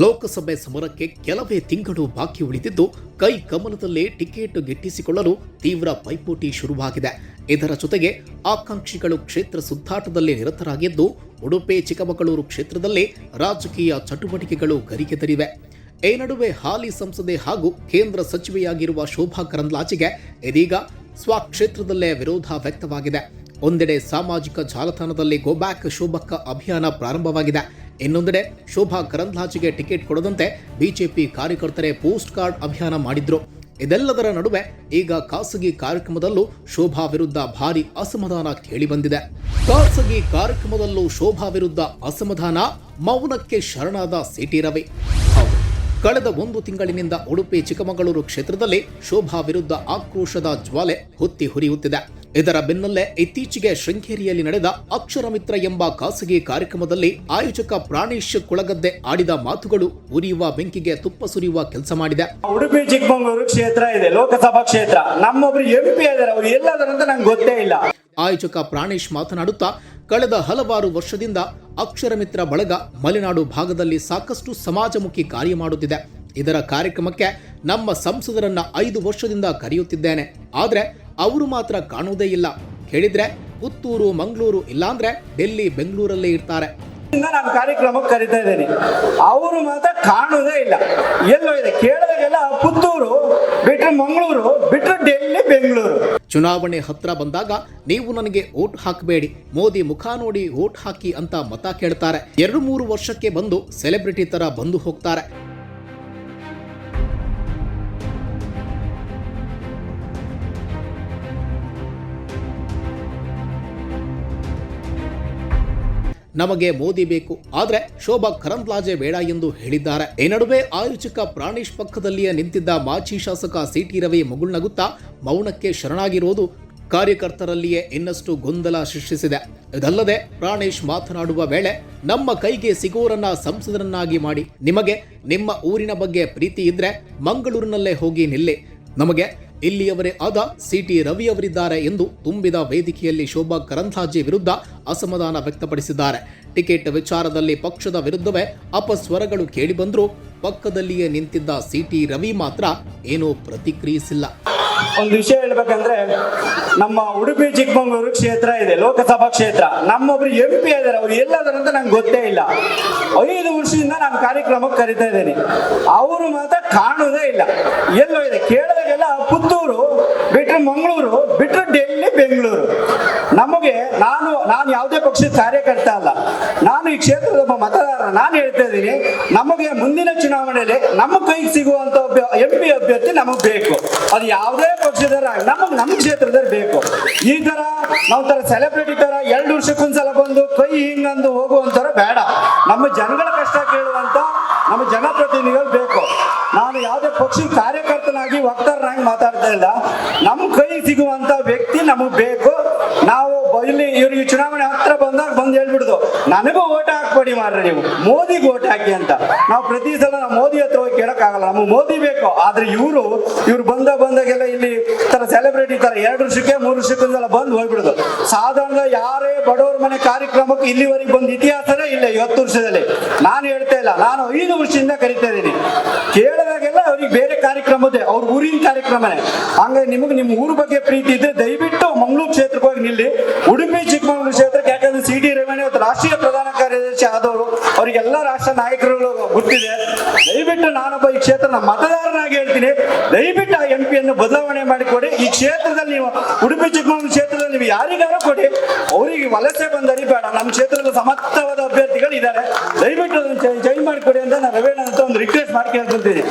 ಲೋಕಸಭೆ ಸಮರಕ್ಕೆ ಕೆಲವೇ ತಿಂಗಳು ಬಾಕಿ ಉಳಿದಿದ್ದು, ಕೈ ಕಮಲದಲ್ಲೇ ಟಿಕೆಟ್ ಗಿಟ್ಟಿಸಿಕೊಳ್ಳಲು ತೀವ್ರ ಪೈಪೋಟಿ ಶುರುವಾಗಿದೆ. ಇದರ ಜೊತೆಗೆ ಆಕಾಂಕ್ಷಿಗಳು ಕ್ಷೇತ್ರ ಸುತ್ತಾಟದಲ್ಲಿ ನಿರತರಾಗಿದ್ದು, ಉಡುಪಿ, ಚಿಕ್ಕಮಗಳೂರು ಕ್ಷೇತ್ರದಲ್ಲಿ ರಾಜಕೀಯ ಚಟುವಟಿಕೆಗಳು ಗರಿಗೆದರಿವೆ ಈ ನಡುವೆ ಹಾಲಿ ಸಂಸದೆ ಹಾಗೂ ಕೇಂದ್ರ ಸಚಿವೆಯಾಗಿರುವ ಶೋಭಾ ಕರಂದ್ಲಾಜೆಗೆ ಇದೀಗ ಸ್ವಕ್ಷೇತ್ರದಲ್ಲೇ ವಿರೋಧ ವ್ಯಕ್ತವಾಗಿದೆ. ಒಂದೆಡೆ ಸಾಮಾಜಿಕ ಜಾಲತಾಣದಲ್ಲಿ ಗೋಬ್ಯಾಕ್ ಶೋಭಕ್ಕ ಅಭಿಯಾನ ಪ್ರಾರಂಭವಾಗಿದೆ. ಇನ್ನೊಂದೆಡೆ ಶೋಭಾ ಕರಂದ್ಲಾಜೆಗೆ ಟಿಕೆಟ್ ಕೊಡದಂತೆ ಬಿಜೆಪಿ ಕಾರ್ಯಕರ್ತರೇ ಪೋಸ್ಟ್ ಕಾರ್ಡ್ ಅಭಿಯಾನ ಮಾಡಿದ್ರು. ಇದೆಲ್ಲದರ ನಡುವೆ ಈಗ ಖಾಸಗಿ ಕಾರ್ಯಕ್ರಮದಲ್ಲೂ ಶೋಭಾ ವಿರುದ್ಧ ಭಾರಿ ಅಸಮಾಧಾನ ಕೇಳಿಬಂದಿದೆ. ಖಾಸಗಿ ಕಾರ್ಯಕ್ರಮದಲ್ಲೂ ಶೋಭಾ ವಿರುದ್ಧ ಅಸಮಾಧಾನ, ಮೌನಕ್ಕೆ ಶರಣಾದ ಸಿಟಿ ರವಿ. ಕಳೆದ ಒಂದು ತಿಂಗಳಿನಿಂದ ಉಡುಪಿ ಚಿಕ್ಕಮಗಳೂರು ಕ್ಷೇತ್ರದಲ್ಲಿ ಶೋಭಾ ವಿರುದ್ಧ ಆಕ್ರೋಶದ ಜ್ವಾಲೆ ಹೊತ್ತಿ ಹುರಿಯುತ್ತಿದೆ. ಇದರ ಬೆನ್ನಲ್ಲೇ ಇತ್ತೀಚೆಗೆ ಶೃಂಗೇರಿಯಲ್ಲಿ ನಡೆದ ಅಕ್ಷರ ಮಿತ್ರ ಎಂಬ ಖಾಸಗಿ ಕಾರ್ಯಕ್ರಮದಲ್ಲಿ ಆಯೋಜಕ ಪ್ರಾಣೇಶ್ ಕುಳಗದ್ದೆ ಆಡಿದ ಮಾತುಗಳು ಉರಿಯುವ ಬೆಂಕಿಗೆ ತುಪ್ಪ ಸುರಿಯುವ ಕೆಲಸ ಮಾಡಿದೆ. ಉಡುಪಿ ಚಿಕ್ಕಮಗಳೂರು ಕ್ಷೇತ್ರ ಇದೆ ಲೋಕಸಭಾ ಕ್ಷೇತ್ರ. ನಮ್ಮೊಬ್ರು ಎಂ ಪಿ ಇದಾರೆ ಅವ್ರು ಎಲ್ಲದರಂತ ನಂಗೆ ಗೊತ್ತೇ ಇಲ್ಲ. ಆಯೋಜಕ ಪ್ರಾಣೇಶ್ ಮಾತನಾಡುತ್ತಾ ಕಳೆದ ಹಲವಾರು ವರ್ಷದಿಂದ ಅಕ್ಷರ ಮಿತ್ರ ಬಳಗ ಮಲೆನಾಡು ಭಾಗದಲ್ಲಿ ಸಾಕಷ್ಟು ಸಮಾಜಮುಖಿ ಕಾರ್ಯ ಮಾಡುತ್ತಿದೆ. ಇದರ ಕಾರ್ಯಕ್ರಮಕ್ಕೆ ನಮ್ಮ ಸಂಸದರನ್ನ ಐದು ವರ್ಷದಿಂದ ಕರೆಯುತ್ತಿದ್ದೇನೆ. ಆದ್ರೆ ಅವರು ಮಾತ್ರ ಕಾಣುವುದೇ ಇಲ್ಲ. ಕೇಳಿದ್ರೆ ಪುತ್ತೂರು ಮಂಗಳೂರು ಇಲ್ಲಾಂದ್ರೆ ಡೆಲ್ಲಿ ಬೆಂಗಳೂರಲ್ಲೇ ಇರ್ತಾರೆ. ನಾನು ಕಾರ್ಯಕ್ರಮಕ್ಕೆ ಕರಿತಾ ಇದ್ದೇನೆ. ಅವರು ಮಾತ್ರ ಕಾಣುವುದೇ ಇಲ್ಲ. ಎಲ್ಲೋ ಇದೆ. ಕೇಳಿದಾಗೆಲ್ಲ ಪುತ್ತೂರು ಬಿಟ್ರೆ ಮಂಗಳೂರು ಬಿಟ್ರೆ ಡೆಲ್ಲಿ ಬೆಂಗಳೂರು. ಚುನಾವಣೆ ಹತ್ರ ಬಂದಾಗ ನೀವು ನನಗೆ ಓಟ್ ಹಾಕಬೇಡಿ. ಮೋದಿ ಮುಖ ನೋಡಿ ಓಟ್ ಹಾಕಿ ಅಂತ ಮತ ಕೇಳ್ತಾರೆ. ಎರಡು ಮೂರು ವರ್ಷಕ್ಕೆ ಬಂದು ಸೆಲೆಬ್ರಿಟಿ ತರ ಬಂದು ಹೋಗ್ತಾರೆ. ನಮಗೆ ಮೋದಿ ಬೇಕು, ಆದರೆ ಶೋಭಾ ಕರಂದ್ಲಾಜೆ ಬೇಡ ಎಂದು ಹೇಳಿದ್ದಾರೆ. ಈ ನಡುವೆ ಆಯೋಜಕ ಪ್ರಾಣೇಶ್ ಪಕ್ಕದಲ್ಲಿಯೇ ನಿಂತಿದ್ದ ಮಾಜಿ ಶಾಸಕ ಸಿಟಿ ರವಿ ಮುಗುಳ್ನಗುತ್ತಾ ಮೌನಕ್ಕೆ ಶರಣಾಗಿರುವುದು ಕಾರ್ಯಕರ್ತರಲ್ಲಿಯೇ ಇನ್ನಷ್ಟು ಗೊಂದಲ ಸೃಷ್ಟಿಸಿದೆ. ಇದಲ್ಲದೆ ಪ್ರಾಣೇಶ್ ಮಾತನಾಡುವ ವೇಳೆ, ನಮ್ಮ ಕೈಗೆ ಸಿಗೋರನ್ನ ಸಂಸದರನ್ನಾಗಿ ಮಾಡಿ, ನಿಮಗೆ ನಿಮ್ಮ ಊರಿನ ಬಗ್ಗೆ ಪ್ರೀತಿ ಇದ್ರೆ ಮಂಗಳೂರಿನಲ್ಲೇ ಹೋಗಿ ನಿಲ್ಲಿ. ನಮಗೆ ಇಲ್ಲಿಯವರೇ ಆದ ಸಿಟಿ ರವಿಯವರಿದ್ದಾರೆ ಎಂದು ತುಂಬಿದ ವೇದಿಕೆಯಲ್ಲಿ ಶೋಭಾ ಕರಂದ್ಲಾಜೆ ವಿರುದ್ಧ ಅಸಮಾಧಾನ ವ್ಯಕ್ತಪಡಿಸಿದ್ದಾರೆ. ಟಿಕೆಟ್ ವಿಚಾರದಲ್ಲಿ ಪಕ್ಷದ ವಿರುದ್ಧವೇ ಅಪಸ್ವರಗಳು ಕೇಳಿಬಂದರೂ ಪಕ್ಕದಲ್ಲಿಯೇ ನಿಂತಿದ್ದ ಸಿಟಿ ರವಿ ಮಾತ್ರ ಏನೂ ಪ್ರತಿಕ್ರಿಯಿಸಿಲ್ಲ. ಒಂದು ವಿಷಯ ಹೇಳ್ಬೇಕಂದ್ರೆ, ನಮ್ಮ ಉಡುಪಿ, ಚಿಕ್ಕಮಗಳೂರು ಕ್ಷೇತ್ರ ಇದೆ, ಲೋಕಸಭಾ ಕ್ಷೇತ್ರ. ನಮ್ಮೊಬ್ರು ಎಂ ಪಿ ಇದಾರೆ ಅವ್ರು ಎಲ್ಲದರಂತ ನಂಗೆ ಗೊತ್ತೇ ಇಲ್ಲ. ಐದು ವರ್ಷದಿಂದ ನಾನು ಕಾರ್ಯಕ್ರಮಕ್ಕೆ ಕರಿತಾ ಇದ್ದೇನೆ. ಅವರು ಮಾತ್ರ ಕಾಣೋದೇ ಇಲ್ಲ. ಎಲ್ಲೋ ಇದೆ, ಕೇಳಿದಾಗೆಲ್ಲ ಪುತ್ತೂರು ಬಿಟ್ರೆ ಮಂಗಳೂರು, ಬಿಟ್ರೆ ಡೆಲ್ಲಿ, ಬೆಂಗಳೂರು. ನಮಗೆ, ನಾನು ನಾನು ಯಾವುದೇ ಪಕ್ಷದ ಕಾರ್ಯಕರ್ತ ಅಲ್ಲ. ನಾನು ಈ ಕ್ಷೇತ್ರದ ಒಬ್ಬ ನಾನು ಹೇಳ್ತಾ ಇದ್ದೀನಿ, ನಮಗೆ ಮುಂದಿನ ಚುನಾವಣೆಯಲ್ಲಿ ನಮ್ಮ ಕೈಗೆ ಸಿಗುವಂತ ಎಂ ಪಿ ಅಭ್ಯರ್ಥಿ ನಮಗೆ ಬೇಕು. ಅದು ಯಾವುದೇ ಪಕ್ಷದರ ನಮಗೆ ನಮ್ಮ ಕ್ಷೇತ್ರದಲ್ಲಿ ಬೇಕು. ಈ ತರ ನಾವು ತರ ಸೆಲೆಬ್ರಿಟಿ ತರ ಎರಡು ವರ್ಷಕ್ಕೊಂದ್ಸಲ ಬಂದು ಕೈ ಹಿಂಗಂದು ಹೋಗುವಂತರ ಬೇಡ. ನಮ್ಮ ಜನಗಳ ಕಷ್ಟ ಕೇಳುವಂತ ನಮ್ಮ ಜನಪ್ರತಿನಿಧಿಗಳು ಬೇಕು. ನಾನು ಯಾವುದೇ ಪಕ್ಷ ಕಾರ್ಯಕರ್ತನಾಗಿ ವಕ್ತಾರನಾಗಿ ಮಾತಾಡ್ತಾ ಇಲ್ಲ. ನಮ್ಮ ಕೈ ಸಿಗುವಂತ ವ್ಯಕ್ತಿ ನಮಗೆ ಬೇಕು. ಇಲ್ಲಿ ಇವ್ರಿಗೆ ಚುನಾವಣೆ ಹತ್ರ ಬಂದಾಗ ಬಂದು ಹೇಳ್ಬಿಡುದು, ನನಗೂ ಓಟ್ ಹಾಕ್ಬೇಡಿ ಮಾರ್ರಿ ನೀವು, ಮೋದಿಗೆ ಓಟ್ ಹಾಕಿ ಅಂತ. ನಾವು ಪ್ರತಿ ಸಲ ಮೋದಿ ಹತ್ರ ಹೋಗಿ ಕೇಳಕ್ಕಾಗಲ್ಲ, ನಮಗೆ ಮೋದಿ ಬೇಕು. ಆದ್ರೆ ಇವರು, ಇವ್ರು ಬಂದ ಬಂದಾಗೆಲ್ಲ ಇಲ್ಲಿ ತರ ಸೆಲೆಬ್ರಿಟಿ ತರ ಎರಡು ವರ್ಷಕ್ಕೆ, ಮೂರು ವರ್ಷಕ್ಕೊಂದೆಲ್ಲ ಬಂದು ಹೋಗ್ಬಿಡುದು. ಸಾಧಾರಣ ಯಾರೇ ಬಡವರ ಮನೆ ಕಾರ್ಯಕ್ರಮಕ್ಕೆ ಇಲ್ಲಿವರೆಗೆ ಬಂದ ಇತಿಹಾಸನೇ ಇಲ್ಲ ಇವತ್ತು ವರ್ಷದಲ್ಲಿ. ನಾನು ಹೇಳ್ತಾ ಇಲ್ಲ, ನಾನು ಐದು ವರ್ಷದಿಂದ ಕರಿತಾ ಇದ್ದೀನಿ. ಕೇಳಿದಾಗೆಲ್ಲ ಅವ್ರಿಗೆ ಬೇರೆ ಕಾರ್ಯಕ್ರಮದೇ ಅವ್ರ ಊರಿನ ಕಾರ್ಯಕ್ರಮನೇ. ಹಂಗಾಗಿ ನಿಮಗೆ ನಿಮ್ಮ ಊರ ಬಗ್ಗೆ ಪ್ರೀತಿ ಇದ್ರೆ ದಯವಿಟ್ಟು ನಿಲ್ಲಿ ಉಡುಪಿ ಚಿಕ್ಕಮಗಳೂರು ಕ್ಷೇತ್ರಕ್ಕೆ, ಯಾಕಂದ್ರೆ ಸಿ ಡಿ ರೇವಣ್ಣ ಇವತ್ತು ರಾಷ್ಟ್ರೀಯ ಪ್ರಧಾನ ಕಾರ್ಯದರ್ಶಿ ಆದವರು. ಅವರಿಗೆಲ್ಲ ರಾಷ್ಟ್ರ ನಾಯಕರುಗಳು ಗೊತ್ತಿದೆ. ದಯವಿಟ್ಟು ನಾನೊಬ್ಬ ಈ ಕ್ಷೇತ್ರದ ಮತದಾರನಾಗಿ ಹೇಳ್ತೀನಿ. ದಯವಿಟ್ಟು ಆ ಎಂ ಪಿಯನ್ನು ಬದಲಾವಣೆ ಮಾಡಿಕೊಡಿ. ಈ ಕ್ಷೇತ್ರದಲ್ಲಿ ನೀವು, ಉಡುಪಿ ಚಿಕ್ಕಮಗಳೂರು ಕ್ಷೇತ್ರದಲ್ಲಿ ನೀವು ಯಾರಿಗಾರು ಕೊಡಿ. ಅವರಿಗೆ ವಲಸೆ ಬಂದರಿ ಬೇಡ. ನಮ್ಮ ಕ್ಷೇತ್ರದಲ್ಲಿ ಸಮರ್ಥವಾದ ಅಭ್ಯರ್ಥಿಗಳು ಇದ್ದಾರೆ. ದಯವಿಟ್ಟು ಅದನ್ನು ಚೇಂಜ್ ಮಾಡಿಕೊಡಿ ಅಂತ ನಾನು ರವೇಣ ಅಂತ ಒಂದು ರಿಕ್ವೆಸ್ಟ್ ಮಾಡಿ ಕೇಳ್ಕೊಂತೀನಿ